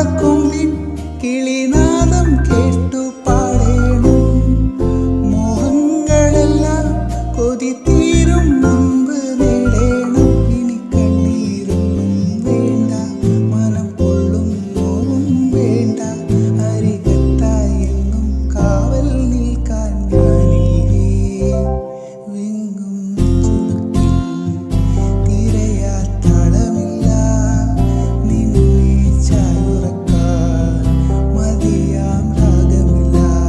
കാക്കക്കുമ്പിൻ കിളിനാദം കേട്ടു പാടേണം. മോഹങ്ങളെല്ലാം കൊതിത്തു